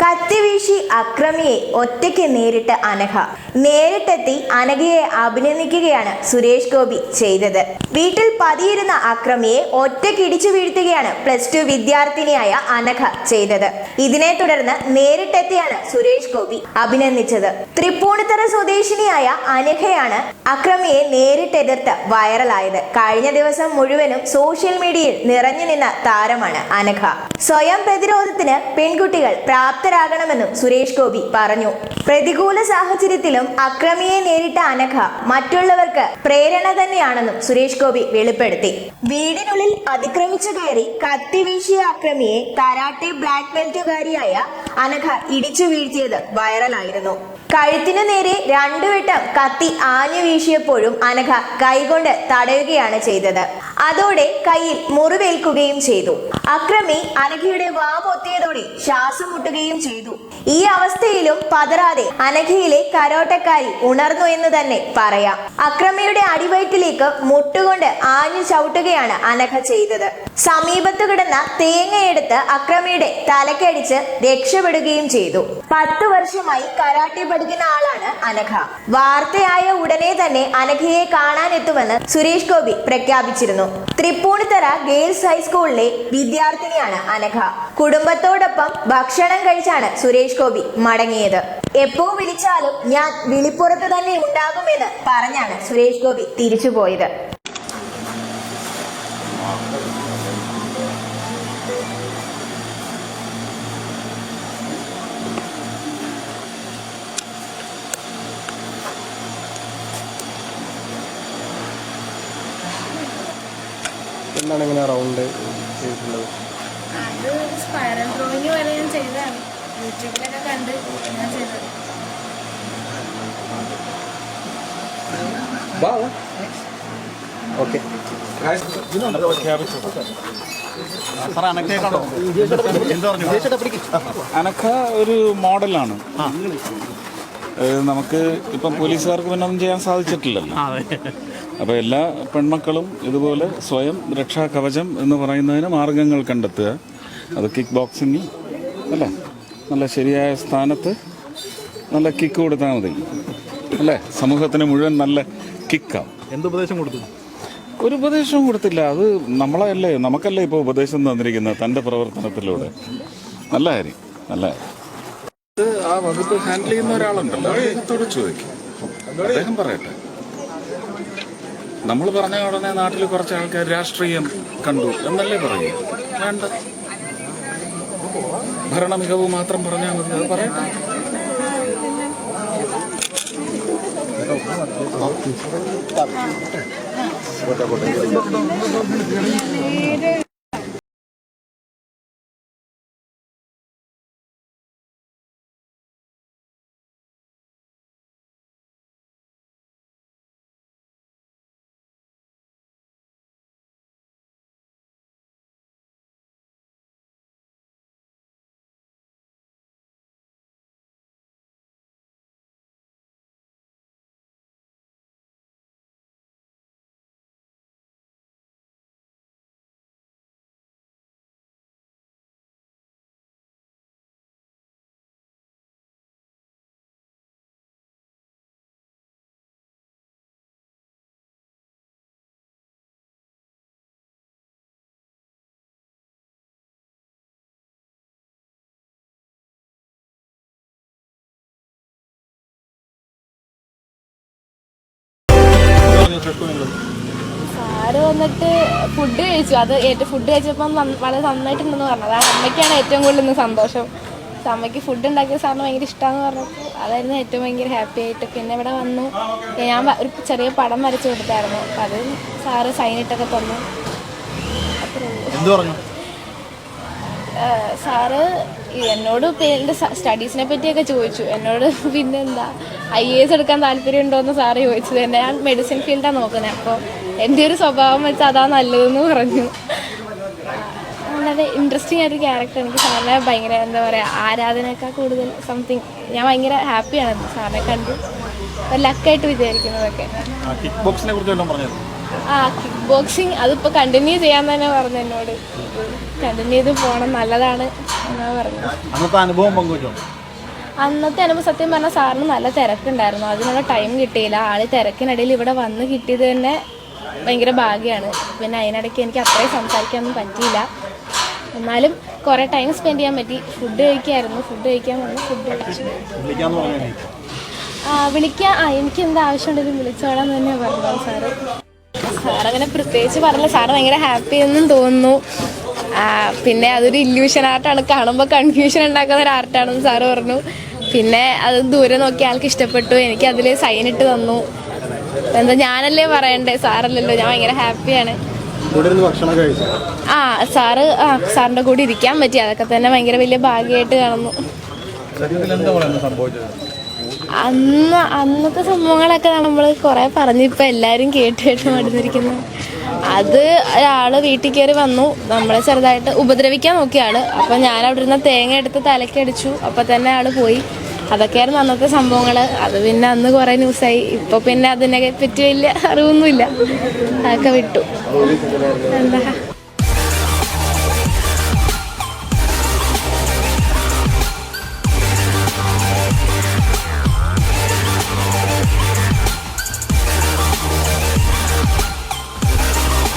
കത്തിവീശി അക്രമിയെ ഒറ്റയ്ക്ക് നേരിട്ട് അനഘ. നേരിട്ടെത്തി അനഘയെ അഭിനന്ദിക്കുകയാണ് സുരേഷ് ഗോപി ചെയ്തത്. വീട്ടിൽ പതിയിരുന്ന അക്രമിയെ ഒറ്റയ്ക്ക് ഇടിച്ചു വീഴ്ത്തുകയാണ് പ്ലസ് ടു വിദ്യാർത്ഥിനിയായ അനഘ ചെയ്തത്. ഇതിനെ തുടർന്ന് നേരിട്ടെത്തിയാണ് സുരേഷ് ഗോപി അഭിനന്ദിച്ചത്. തൃപ്പൂണിത്തറ സ്വദേശിനിയായ അനഘയാണ് അക്രമിയെ നേരിട്ടെതിർത്ത് വൈറലായത്. കഴിഞ്ഞ ദിവസം മുഴുവനും സോഷ്യൽ മീഡിയയിൽ നിറഞ്ഞു നിന്ന താരമാണ് അനഘ. സ്വയം പ്രതിരോധത്തിന് പെൺകുട്ടികൾ പ്രാപ്തരാകണമെന്നും സുരേഷ് ഗോപി പറഞ്ഞു. പ്രതികൂല സാഹചര്യത്തിലും അക്രമിയെ നേരിട്ട അനഘ മറ്റുള്ളവർക്ക് പ്രേരണ തന്നെയാണെന്നും സുരേഷ് ഗോപി വെളിപ്പെടുത്തി. വീടിനുള്ളിൽ അതിക്രമിച്ചു കയറി കത്തി വീശിയ അക്രമിയെ കരാട്ടെ ബ്ലാക്ക് ബെൽറ്റുകാരിയായ അനഘ ഇടിച്ചു വീഴ്ത്തിയത് വൈറലായിരുന്നു. കഴുത്തിനു നേരെ രണ്ടു വട്ടം കത്തി ആഞ്ഞു വീശിയപ്പോഴും അനഘ കൈകൊണ്ട് തടയുകയാണ് ചെയ്തത്. അതോടെ കയ്യിൽ മുറിവേൽക്കുകയും ചെയ്തു. അക്രമി അനഘയുടെ വാ പൊത്തിയതോടെ ശ്വാസം മുട്ടുകയും ചെയ്തു. ഈ അവസ്ഥയിലും പതറാതെ അനഘയിലെ കരോട്ടക്കാരി ഉണർന്നു എന്ന് തന്നെ പറയാം. അക്രമിയുടെ അടിവയറ്റിലേക്ക് മുട്ടുകൊണ്ട് ആഞ്ഞു ചവിട്ടുകയാണ് അനഘ ചെയ്തത്. സമീപത്ത് കിടന്ന തേങ്ങയെടുത്ത് അക്രമിയുടെ തലക്കടിച്ച് രക്ഷപ്പെടുകയും ചെയ്തു. പത്തു വർഷമായി കരാട്ടെ പഠിക്കുന്ന ആളാണ് അനഘ. വാർത്തയായ ഉടനെ തന്നെ അനഘയെ കാണാനെത്തുമെന്ന് സുരേഷ് ഗോപി പ്രഖ്യാപിച്ചിരുന്നു. തൃപ്പൂണിത്തറ ഗേൾസ് ഹൈസ്കൂളിലെ വിദ്യാർത്ഥിനിയാണ് അനഘ. കുടുംബത്തോടൊപ്പം ഭക്ഷണം കഴിച്ചാണ് സുരേഷ് ഗോപി മടങ്ങിയത്. എപ്പോ വിളിച്ചാലും ഞാൻ വിളിപ്പുറത്ത് തന്നെ ഉണ്ടാകുമെന്ന് പറഞ്ഞാണ് സുരേഷ് ഗോപി തിരിച്ചുപോയത്. എന്താണ് ഇങ്ങനെ റൗണ്ട് ചെയ്തിട്ടുള്ളത്. അത് സ്പൈറൽ ഡ്രോയിങ് വരെ ഞാൻ ചെയ്തതാണ്. യൂട്യൂബിലൊക്കെ കണ്ട് ഞാൻ ചെയ്തത് ഓക്കെ. അനക്ക ഒരു മോഡലാണ്. നമുക്ക് ഇപ്പം പോലീസുകാർക്ക് പിന്നെ ഒന്നും ചെയ്യാൻ സാധിച്ചിട്ടില്ലല്ലോ. അപ്പോൾ എല്ലാ പെൺമക്കളും ഇതുപോലെ സ്വയം രക്ഷാ കവചം എന്ന് പറയുന്നതിന് മാർഗങ്ങൾ കണ്ടെത്തുക. അത് കിക്ക് ബോക്സിങ് അല്ലേ? നല്ല ശരിയായ സ്ഥാനത്ത് നല്ല കിക്ക് കൊടുത്താൽ മതി. അല്ലേ? സമൂഹത്തിന് മുഴുവൻ നല്ല കിക്കാവും എന്ത് ഉപദേശം കൊടുത്തു? ഒരു ഉപദേശവും കൊടുത്തില്ല. അത് നമ്മളല്ലേ നമുക്കല്ലേ ഇപ്പോൾ ഉപദേശം തന്നിരിക്കുന്നത് തന്റെ പ്രവർത്തനത്തിലൂടെ? നല്ല കാര്യം നല്ല കാര്യം. ആ വകുപ്പ് ഹാൻഡിൽ ചെയ്യുന്ന ഒരാളുണ്ടല്ലോ. അദ്ദേഹത്തോട് ചോദിക്കും. അദ്ദേഹം പറയട്ടെ. നമ്മൾ പറഞ്ഞ ഉടനെ നാട്ടിൽ കുറച്ച് ആൾക്കാർ രാഷ്ട്രീയം കണ്ടു എന്നല്ലേ പറയൂ. വേണ്ട. ഭരണ മികവ് മാത്രം പറഞ്ഞാൽ മതി അത് പറയട്ടെ. സാറ് വന്നിട്ട് ഫുഡ് കഴിച്ചു. അത് ഏറ്റവും ഫുഡ് കഴിച്ചപ്പം വളരെ നന്നായിട്ടുണ്ടെന്ന് പറഞ്ഞു. അതാണ് അമ്മയ്ക്കാണ് ഏറ്റവും കൂടുതൽ ഇന്ന് സന്തോഷം. അമ്മയ്ക്ക് ഫുഡ് ഉണ്ടാക്കിയ സാറിന് ഭയങ്കര ഇഷ്ടമാണെന്ന് പറഞ്ഞപ്പോൾ അതായിരുന്നു ഏറ്റവും ഭയങ്കര ഹാപ്പി ആയിട്ട്. പിന്നെ ഇവിടെ വന്നു ഞാൻ ഒരു ചെറിയ പടം വരച്ചു കൊടുത്തായിരുന്നു. അപ്പം അത് സാറ് സൈനിട്ടൊക്കെ തന്നു. അത്രേ ഉള്ളൂ. സാറ് എന്നോട് എന്റെ സ്റ്റഡീസിനെ പറ്റിയൊക്കെ ചോദിച്ചു. എന്നോട് പിന്നെ എന്താ ഐ എ എസ് എടുക്കാൻ താല്പര്യമുണ്ടോ എന്ന് സാറ് ചോദിച്ചത്. എന്നെ ഞാൻ മെഡിസിൻ ഫീൽഡാണ് നോക്കുന്നത് അപ്പോൾ എന്റെ ഒരു സ്വഭാവം വെച്ച് അതാ നല്ലതെന്ന് പറഞ്ഞു. വളരെ ഇൻട്രസ്റ്റിംഗ് ആയൊരു ക്യാരക്ടർ എനിക്ക് സാറിനെ ഭയങ്കര എന്താ പറയുക ആരാധനയേക്കാൾ കൂടുതൽ സംതിങ് ഞാൻ ഭയങ്കര ഹാപ്പിയാണ് സാറിനെ കണ്ടു. ലക്കായിട്ട് വിചാരിക്കുന്നതൊക്കെ. ആ കിക്ക് ബോക്സിങ് അതിപ്പോൾ കണ്ടിന്യൂ ചെയ്യാൻ തന്നെ പറഞ്ഞു എന്നോട്. കണ്ടിന്യൂ ചെയ്ത് പോകണം നല്ലതാണ് എന്നാണ് പറഞ്ഞത്. അന്നത്തെ അനുഭവം പങ്കുവച്ചോ? അന്നത്തെ അനുഭവം സത്യം പറഞ്ഞാൽ സാറിന് നല്ല തിരക്കുണ്ടായിരുന്നു. അതിനുള്ള ടൈം കിട്ടിയില്ല. ആൾ തിരക്കിനിടയിൽ ഇവിടെ വന്ന് കിട്ടിയത് തന്നെ ഭയങ്കര ഭാഗ്യമാണ് പിന്നെ അതിനിടയ്ക്ക് എനിക്ക് അത്രയും സംസാരിക്കാനൊന്നും പറ്റിയില്ല. എന്നാലും കുറേ ടൈം സ്പെൻഡ് ചെയ്യാൻ പറ്റി. ഫുഡ് കഴിക്കായിരുന്നു. ഫുഡ് കഴിക്കാൻ വന്നു ഫുഡ് കഴിച്ചു. വിളിക്കാൻ ആ എനിക്ക് എന്താ ആവശ്യമുണ്ടെങ്കിലും വിളിച്ചോളാം എന്ന് തന്നെ പറഞ്ഞു സാറ്. സാർ അങ്ങനെ പ്രത്യേകിച്ച് പറഞ്ഞില്ല. സാറ് ഭയങ്കര ഹാപ്പി എന്നും തോന്നുന്നു. പിന്നെ അതൊരു ഇല്യൂഷൻ ആർട്ടാണ് കാണുമ്പോൾ കൺഫ്യൂഷൻ ഉണ്ടാക്കുന്ന ഒരു ആർട്ടാണെന്ന് സാറ് പറഞ്ഞു. പിന്നെ അത് ദൂരെ നോക്കി ആൾക്ക് ഇഷ്ടപ്പെട്ടു. എനിക്ക് അതിൽ സൈൻ ഇട്ട് തന്നു. എന്താ ഞാനല്ലേ പറയണ്ടേ? സാറല്ലല്ലോ. ഞാൻ ഭയങ്കര ഹാപ്പിയാണ് ആ സാറ് ആ സാറിന്റെ കൂടെ ഇരിക്കാൻ പറ്റി. അതൊക്കെ തന്നെ ഭയങ്കര വലിയ ഭാഗ്യമായിട്ട് കാണുന്നു. അന്ന് അന്നത്തെ സംഭവങ്ങളൊക്കെ നമ്മൾ കുറേ പറഞ്ഞു ഇപ്പം എല്ലാവരും കേട്ട് കേട്ട് മടുന്നിരിക്കുന്നു. അത് ഒരാൾ വീട്ടിൽ കയറി വന്നു. നമ്മളെ ചെറുതായിട്ട് ഉപദ്രവിക്കാൻ നോക്കിയാണ് അപ്പൊ ഞാൻ അവിടെ ഇരുന്ന തേങ്ങ എടുത്ത് തലക്കടിച്ചു അപ്പം തന്നെ ആൾ പോയി. അതൊക്കെയായിരുന്നു അന്നത്തെ സംഭവങ്ങൾ അത് പിന്നെ അന്ന് കുറേ ന്യൂസായി ഇപ്പോൾ പിന്നെ അതിനെ പറ്റി വലിയ അറിവൊന്നുമില്ല. അതൊക്കെ വിട്ടു. എന്താ?